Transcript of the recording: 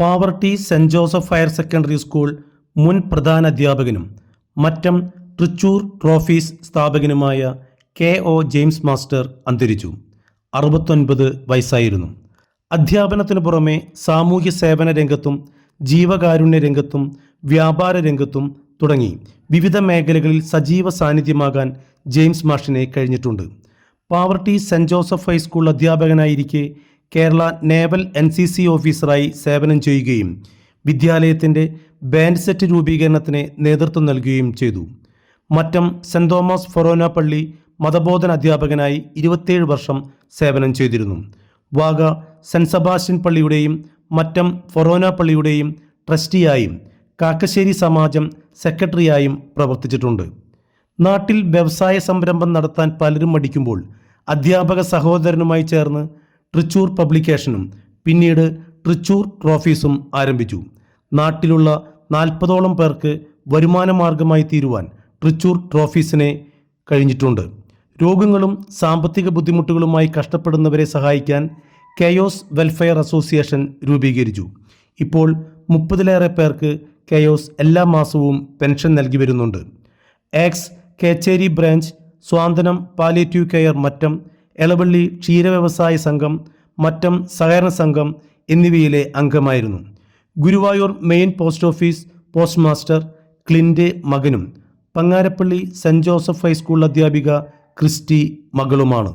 Pavaratty Saint Joseph higher secondary school മുൻ പ്രധാന അധ്യാപകനും മറ്റം തൃച്ചൂർ ട്രോഫീസ് സ്ഥാപകനുമായ കെ ഒ ജെയിംസ് മാസ്റ്റർ അന്തരിച്ചു. അറുപത്തൊൻപത് വയസ്സായിരുന്നു. അധ്യാപനത്തിനു പുറമെ സാമൂഹ്യ സേവന രംഗത്തും ജീവകാരുണ്യ രംഗത്തും വ്യാപാര രംഗത്തും തുടങ്ങി. വിവിധ മേഖലകളിൽ സജീവ സാന്നിധ്യമാകാൻ ജെയിംസ് മാഷിനെ കഴിഞ്ഞിട്ടുണ്ട്. Pavaratty saint Joseph high school അധ്യാപകനായിരിക്കെ Kerala naval N C C ഓഫീസറായി സേവനം ചെയ്യുകയും വിദ്യാലയത്തിന്റെ ബാൻഡ് സെറ്റ് രൂപീകരണത്തിന് നേതൃത്വം നൽകുകയും ചെയ്തു. മറ്റം സെന്റ് തോമസ് ഫൊറോന പള്ളി മതബോധന അധ്യാപകനായി ഇരുപത്തിയേഴ് വർഷം സേവനം ചെയ്തിരുന്നു. വാഗ സെന്റ് സെബാസ്റ്റ്യൻ പള്ളിയുടെയും മറ്റം ഫൊറോന പള്ളിയുടെയും ട്രസ്റ്റിയായും കാക്കശ്ശേരി സമാജം സെക്രട്ടറിയായും പ്രവർത്തിച്ചിട്ടുണ്ട്. നാട്ടിൽ വ്യവസായ സംരംഭം നടത്താൻ പലരും മടിക്കുമ്പോൾ അധ്യാപക സഹോദരനുമായി ചേർന്ന് തൃച്ചൂർ പബ്ലിക്കേഷനും പിന്നീട് തൃച്ചൂർ ട്രോഫീസും ആരംഭിച്ചു. നാട്ടിലുള്ള നാൽപ്പതോളം പേർക്ക് വരുമാന മാർഗമായി തീരുവാൻ തൃച്ചൂർ ട്രോഫീസിനെ കഴിഞ്ഞിട്ടുണ്ട്. രോഗങ്ങളും സാമ്പത്തിക ബുദ്ധിമുട്ടുകളുമായി കഷ്ടപ്പെടുന്നവരെ സഹായിക്കാൻ കെയോസ് വെൽഫെയർ അസോസിയേഷൻ രൂപീകരിച്ചു. ഇപ്പോൾ മുപ്പതിലേറെ പേർക്ക് കെയോസ് എല്ലാ മാസവും പെൻഷൻ നൽകി വരുന്നുണ്ട്. Ex Kecheri branch Swanthanam palliative care Mattam Elavally ക്ഷീരവ്യവസായ സംഘം മറ്റം സഹകരണ സംഘം എന്നിവയിലെ അംഗമായിരുന്നു. Guruvayur main post office post master ക്ലിന്റെ മകനും Pangarappilly saint Joseph high school അധ്യാപിക ക്രിസ്റ്റി മകളുമാണ്.